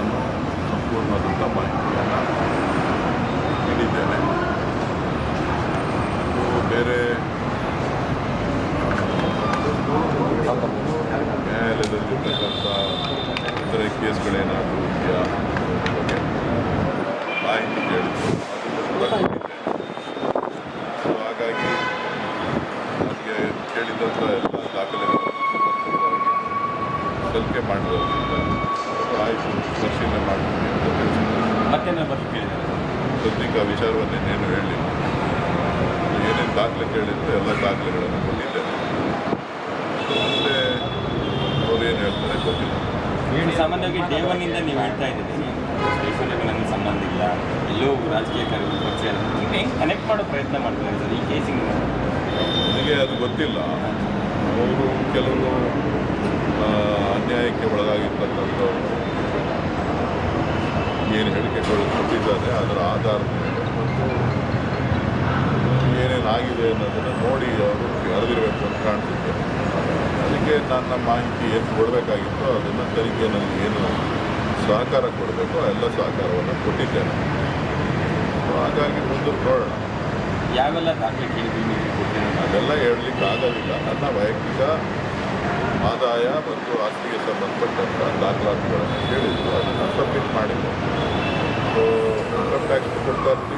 ನಾನು ಸಂಪೂರ್ಣವಾದಂಥ ಮಾಹಿತಿಯನ್ನು ನೀಡಿದ್ದೇನೆ ಬೇರೆ ನ್ಯಾಯಾಲಯದಲ್ಲಿರ್ತಕ್ಕಂಥ ಇತರೆ ಕೇಸ್ಗಳೇನಾದರೂ ಇದೆಯಾ ಬಗ್ಗೆ ಮಾಹಿತಿ ಕೇಳಿದ್ರು ಸೊ ಹಾಗಾಗಿ ನನಗೆ ಕೇಳಿದಂಥ ಎಲ್ಲ ದಾಖಲೆಗಳನ್ನು ಸಲ್ಲಿಕೆ ಮಾಡಿರೋದ್ರಿಂದ ಆಯಿತು ಪರಿಶೀಲನೆ ಮಾಡ್ತೀನಿ ಅಂತ ತಿಳಿಸಿದ್ದಾರೆ ಮತ್ತೇನಾದ್ರು ಬಗ್ಗೆ ಕೇಳಿದ್ದಾರೆ? ಸದ್ಯಕ್ಕೆ ಆ ವಿಚಾರವನ್ನೇನೇನು ಹೇಳಲಿಲ್ಲ ಏನೇನು ದಾಖಲೆ ಕೇಳಿದ್ರು ಎಲ್ಲ ದಾಖಲೆಗಳನ್ನು ಕೊಟ್ಟಿದ್ದೇನೆ ಮುಂದೆ ಏನು ಹೇಳ್ತಾರೆ ಗೊತ್ತಿಲ್ಲ. ಸಾಮಾನ್ಯವಾಗಿ ದೇವನಿಂದ ನೀವು ಹೇಳ್ತಾ ಇದ್ದೀರಿ. ಕೈಫಲ್ಯಗಳು ನನಗೆ ಸಂಬಂಧ ಇಲ್ಲ. ಎಲ್ಲೋ ರಾಜಕೀಯ ಕಾರ್ಯಗಳು ಪಕ್ಷ ಇಲ್ಲ ನೀವು ಹೆಂಗೆ ಕನೆಕ್ಟ್ ಮಾಡೋ ಪ್ರಯತ್ನ ಮಾಡ್ತಾರೆ ಸರ್ ಈ ಕೇಸಿಂಗ್ ನನಗೆ ಅದು ಗೊತ್ತಿಲ್ಲ. ಅವರು ಕೆಲವರು ಅನ್ಯಾಯಕ್ಕೆ ಒಳಗಾಗಿರ್ತಕ್ಕಂಥವ್ರು. ಏನು ಹೇಳಿಕೆಗಳು ಕೊಟ್ಟಿದ್ದಾರೆ ಅದರ ಆಧಾರದ ಮೇಲೆ ಮತ್ತು ಏನೇನಾಗಿದೆ ಅನ್ನೋದನ್ನು ನೋಡಿ ಅವರು ಅರಿದಿರಬೇಕು ಅಂತ ಕಾಣ್ತಿದ್ದೆ ಅದಕ್ಕೆ ನನ್ನ ಮಾಹಿತಿ ಏನು ಕೊಡಬೇಕಾಗಿತ್ತು ಅದನ್ನು ತನಿಖೆಯಲ್ಲಿ ಏನು ಸಹಕಾರ ಕೊಡಬೇಕು ಎಲ್ಲ ಸಹಕಾರವನ್ನು ಕೊಟ್ಟಿದ್ದೇನೆ. ಹಾಗಾಗಿ ಮುಂದಕ್ಕೆ ನೋಡೋಣ. ಯಾವೆಲ್ಲ ದಾಖಲೆ ಕೇಳಿದ್ದೀನಿ ಅದೆಲ್ಲ ಹೇಳಲಿಕ್ಕೆ ಆಗೋದಿಲ್ಲ ನನ್ನ ವೈಯಕ್ತಿಕ ಆದಾಯ ಮತ್ತು ಆಸ್ತಿಗೆ ಸಂಬಂಧಪಟ್ಟಂಥ exportar